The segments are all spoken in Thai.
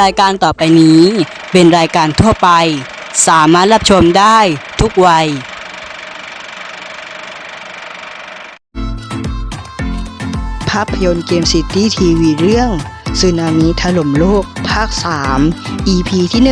รายการต่อไปนี้เป็นรายการทั่วไป สามารถรับชมได้ทุกวัย ภาพยนตร์เกมซิตี้ทีวีเรื่องสึนามิถล่มโลก ภาค 3 EP ที่ 1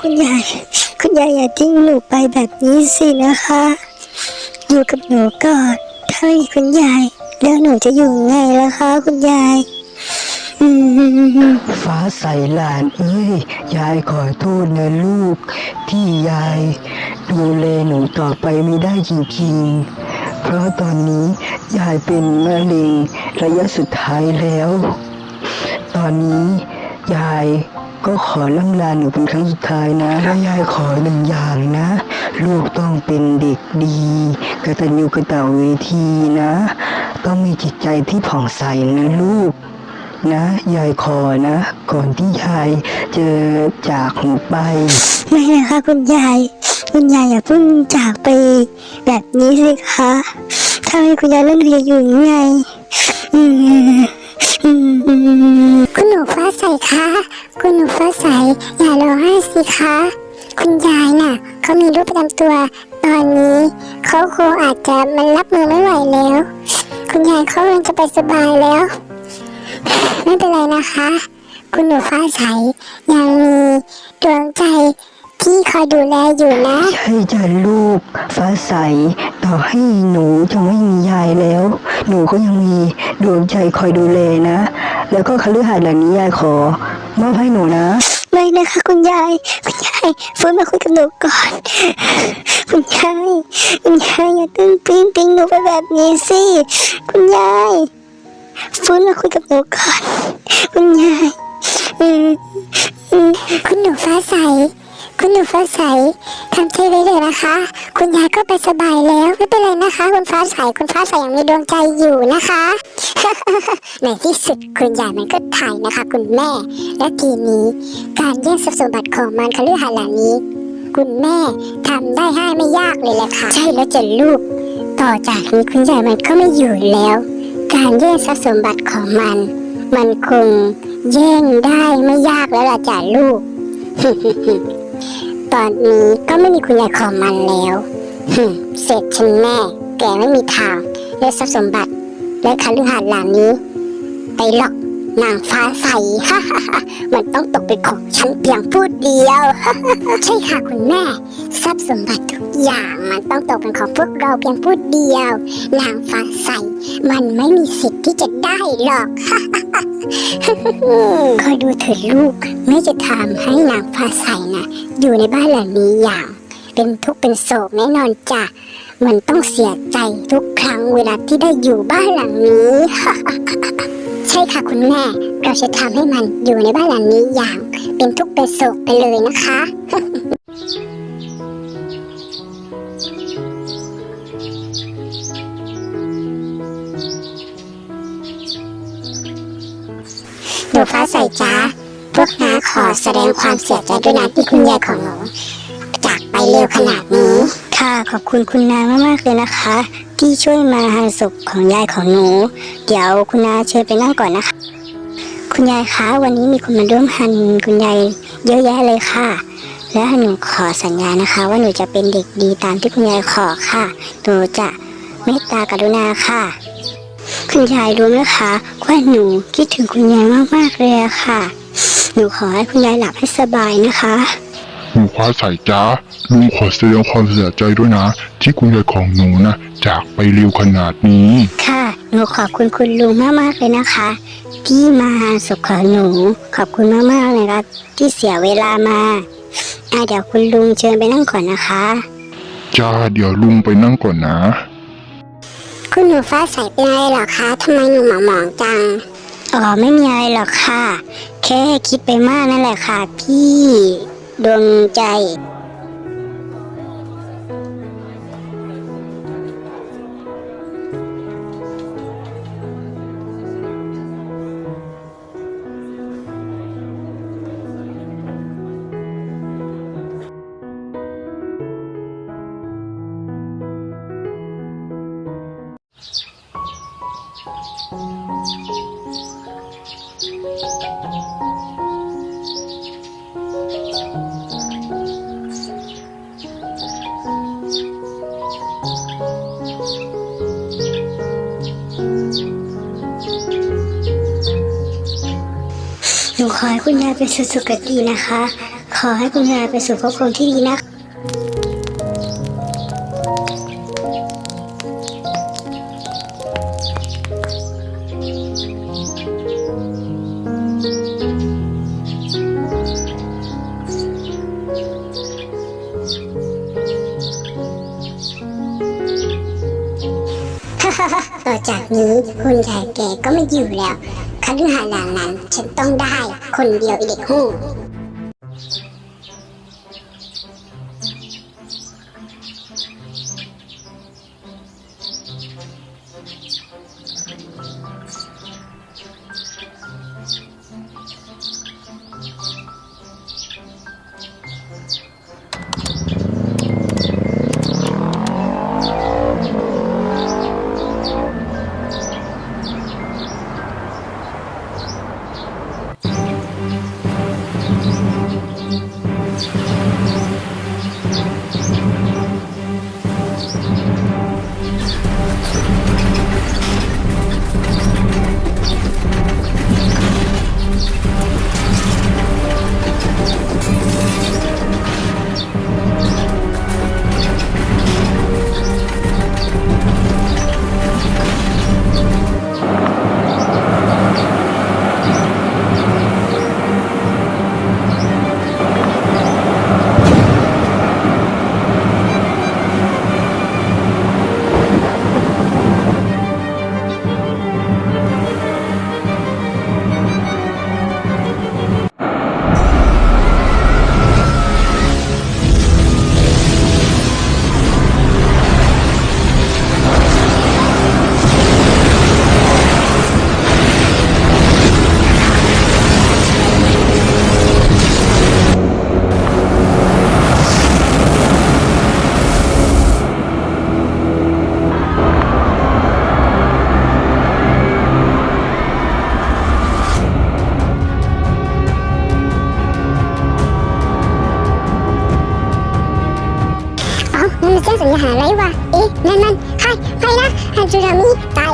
คุณยาย คุณยายอย่าทิ้งหนูไปแบบนี้สินะคะ อยู่กับหนูก่อน ถ้าไม่มีคุณยาย แล้วหนูจะอยู่ไงล่ะคะ คุณยายฟ้าใสหลานเอ้ย ยายขอโทษนะลูก ที่ยายดูแลหนูต่อไปไม่ได้จริงๆ เพราะตอนนี้ยายเป็นมะเร็งระยะสุดท้ายแล้ว ตอนนี้ยาย ก็ขอล่ำลาหนูเป็นครั้งสุดท้ายนะแล้วยายขอหนึ่งอย่างนะ ลูกต้องเป็นเด็กดีกระตัญญูกระตเวทีนะ ต้องมีจิตใจที่ผ่องใสนะลูกนะยายขอนะ ก่อนที่ยายจะจากหนูไป ไม่นะคะคุณยาย คุณยายอย่าเพิ่งจากไป แบบนี้สิคะถ้าไม่คุณยายเล่นเรียนอยู่ยังไง อืม คุณหนูฟ้าใสคะ คุณหนูฟ้าใส อย่าร้องไห้สิคะ คุณยายน่ะเขามีโรคประจำตัว ตอนนี้เขาคงอาจจะมันรับมือไม่ไหวแล้ว คุณยายเขากำลังจะไปสบายแล้ว ไม่เป็นไรนะคะ คุณหนูฟ้าใสยังมีดวงใจ ที่คอยดูแลอยู่นะ ใช่จ้ะลูก ฟ้าใส ต่อให้หนูจะไม่มียายแล้ว หนูก็ยังมีดวงใจคอยดูแลนะ แล้วก็คฤหาสน์หลังนี้ยายขอมอบให้หนูนะ ไม่นะคะคุณยาย คุณยายฟื้นมาคุยกับหนูก่อน คุณยาย คุณยายอย่าตึงปิ้งปิ้งหนูไปแบบนี้สิ คุณยาย ฟื้นมาคุยกับหนูก่อน คุณยาย อืมอืมคุณหนูฟ้าใส คุณหนูฟ้าใสทำใจไว้เลยนะคะ คุณยายก็ไปสบายแล้วไม่เป็นไรนะคะ คุณฟ้าใสคุณฟ้าใสยังมีดวงใจอยู่นะคะในที่สุดคุณยายมันก็ถ่ายนะคะ คุณแม่ และทีนี้การแย่งทรัพย์สมบัติของมันคฤหาสน์หลังนี้ คุณแม่ทำได้ให้ไม่ยากเลยแหละค่ะ ใช่แล้วจะลูก ต่อจากนี้คุณยายมันก็ไม่อยู่แล้ว การแย่งทรัพย์สมบัติของมัน มันคงแย่งได้ไม่ยากแล้วล่ะจ้ะลูก ตอนนี้ก็ไม่มีคุณยายของมันแล้วเสร็จฉันแน่แกไม่มีทางได้ทรัพย์สมบัติ และคฤหาสน์หลังนี้ ไปหรอกนางฟ้าใสมันต้องตกเป็นของฉันเพียงผู้เดียว ใช่ค่ะคุณแม่ ทรัพย์สมบัติทุกอย่างมันต้องตกเป็นของพวกเราเพียงผู้เดียว นางฟ้าใสมันไม่มีสิทธิ์ที่จะ ได้หรอก คอยดูเถิดลูกไม่จะทำให้นางฟ้าใสนะอยู่ในบ้านหลังนี้อย่าง เป็นทุกข์เป็นโศกแน่นอนจ้ะ มันต้องเสียใจทุกครั้งเวลาที่ได้อยู่บ้านหลังนี้ ใช่ค่ะคุณแม่ เราจะทำให้มันอยู่ในบ้านหลังนี้อย่าง เป็นทุกข์เป็นโศกไปเลยนะคะ นูฟ้าใสจ้าพวกน้าขอแสดงความเสียใจด้วยนะที่คุณยายของหนูจากไปเร็วขนาดนี้ ค่ะขอบคุณคุณนามากๆเลยนะคะ ที่ช่วยมาหันศพของยายของหนู เดี๋ยวคุณนาเชิญไปนั่งก่อนนะคะ คุณยายคะวันนี้มีคนมาร่วมหันคุณยายเยอะแยะเลยค่ะ และหนูขอสัญญานะคะ ว่าหนูจะเป็นเด็กดีตามที่คุณยายขอค่ะหนูจะเมตตากรุณาค่ะ คุณยายรู้ไหมคะว่าหนูคิดถึงคุณยายมากๆเลยอะค่ะ หนูขอให้คุณยายหลับให้สบายนะคะ หนูฟ้าใสจ้าลุงขอแสดงความเสียใจด้วยนะ ที่คุณยายของหนูนะจากไปเร็วขนาดนี้ ค่ะ หนูขอบคุณคุณลุงมากๆเลยนะคะ ที่มาหาศพของหนู ขอบคุณมากๆเลยครับที่เสียเวลามาอะเดี๋ยวคุณลุงเชิญไปนั่งก่อนนะคะ จ้าเดี๋ยวลุงไปนั่งก่อนนะ คุณหนูฟ้าใสเป็นอะไรหรอคะทำไมหนูหมองหมองจัง อ๋อไม่มีอะไรหรอกค่ะ แค่คิดไปมากนั่นแหละค่ะ พี่ดวงใจ ให้คุณยายเป็นสุสุขดีนะคะ ขอให้คุณยายไปสู่ภพภูมิที่ดีนะคะต่อจากนี้คุณยายแกก็ไม่อยู่แล้วคฤหาสน์หลังนั้น ฉันต้องได้ คนเดียวอีเด็กหู้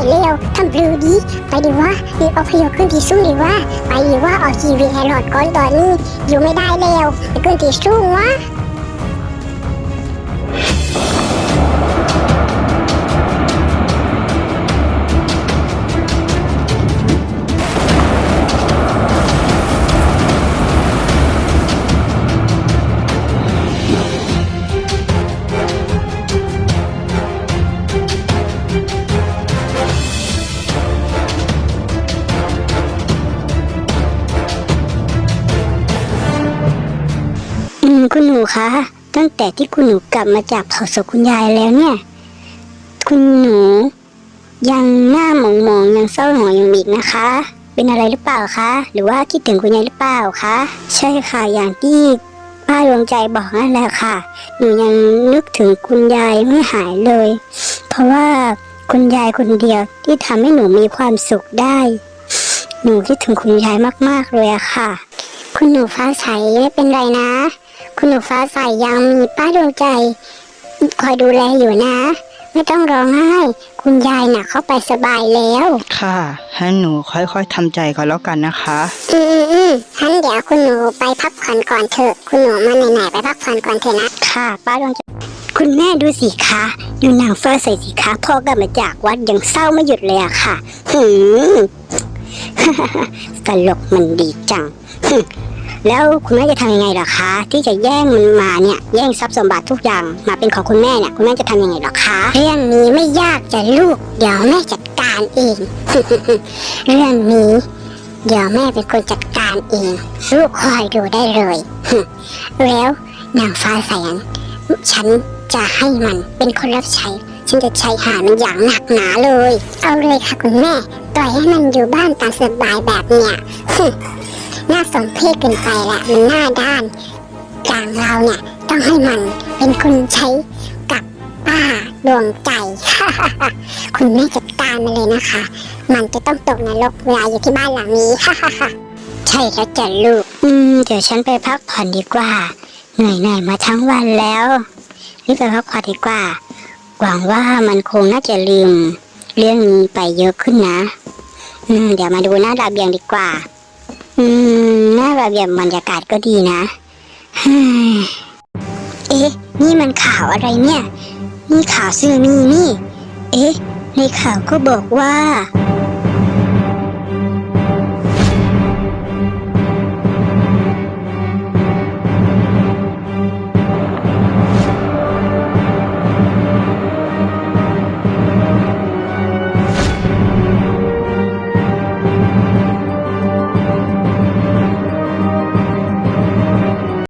เร็วทำบลูดีไปดีว่ารีเอพยพขึ้นที่สูงดีว่า ไปดีว่าเอาชีวิตให้รอดก่อนตอนนี้อยู่ไม่ได้แล้วขึ้นที่สูงวะ แต่ที่คุณหนูกลับมาจากเผาศพคุณยายแล้วเนี่ย คุณหนู ยังหน้าหมองๆยังเศร้าหมองอยู่อีกนะคะ เป็นอะไรหรือเปล่าคะ หรือว่าคิดถึงคุณยายหรือเปล่าคะ ใช่ค่ะอย่างที่ป้าดวงใจบอกนั่นแหละค่ะ หนูยังนึกถึงคุณยายไม่หายเลย เพราะว่าคุณยายคนเดียวที่ทำให้หนูมีความสุขได้ หนูคิดถึงคุณยายมากๆเลยอะค่ะ คุณหนูฟ้าใสไม่เป็นไรนะ คุณหนูฟ้าใสยังมีป้าดวงใจ คอยดูแลอยู่นะ ไม่ต้องร้องไห้ คุณยายน่ะเข้าไปสบายแล้ว ค่ะให้หนูค่อยๆทำใจก่อนแล้วกันนะคะ อืมอืมอืมงั้นเดี๋ยวคุณหนูไปพักผ่อนก่อนเถอะ คุณหนูมาไหนๆไปพักผ่อนก่อนเถอะนะ ค่ะป้าดวงใจ คุณแม่ดูสิคะดูนางฟ้าใสสิคะพ่อกลับมาจากวัดยังเศร้าไม่หยุดเลยอะค่ะ หืม ตลกมันดีจังหึ แล้วคุณแม่จะทำยังไงล่ะคะ ที่จะแย่งมันมาเนี่ยแย่งทรัพย์สมบัติทุกอย่างมาเป็นของคุณแม่เนี่ยคุณแม่จะทำยังไงล่ะคะ เรื่องนี้ไม่ยากจะลูก เดี๋ยวแม่จัดการเอง เรื่องนี้ เดี๋ยวแม่เป็นคนจัดการเองลูกคอยดูได้เลยแล้วนางฟ้าใสนฉันจะให้มันเป็นคนรับใช้ ฉันจะใช้หามันอย่างหนักหนาเลย เอาเลยค่ะคุณแม่ ปล่อยให้มันอยู่บ้านตามสบายแบบเนี้ย น่าสมเพชเกินไปละมันหน้าด้านอย่างเราเนี่ยต้องให้มันเป็นคนใช้กับป้าดวงใจ คุณแม่จัดการมาเลยนะคะ มันจะต้องตกนรกเวลาอยู่ที่บ้านหลังนี้ ใช่แล้วจ้ะลูก อืม เดี๋ยวฉันไปพักผ่อนดีกว่า เหนื่อยหน่อยมาทั้งวันแล้วรีบไปพักผ่อนดีกว่า หวังว่ามันคงน่าจะลืม เรื่องนี้ไปเยอะขึ้นนะ อืม เดี๋ยวมาดูหน้าระเบียงดีกว่า อืมน่าระเบียงบรรยากาศก็ดีนะเอ๊ะ นี่มันข่าวอะไรเนี่ย นี่ข่าวซึนามีนี่ เอ๊ะ ในข่าวก็บอกว่า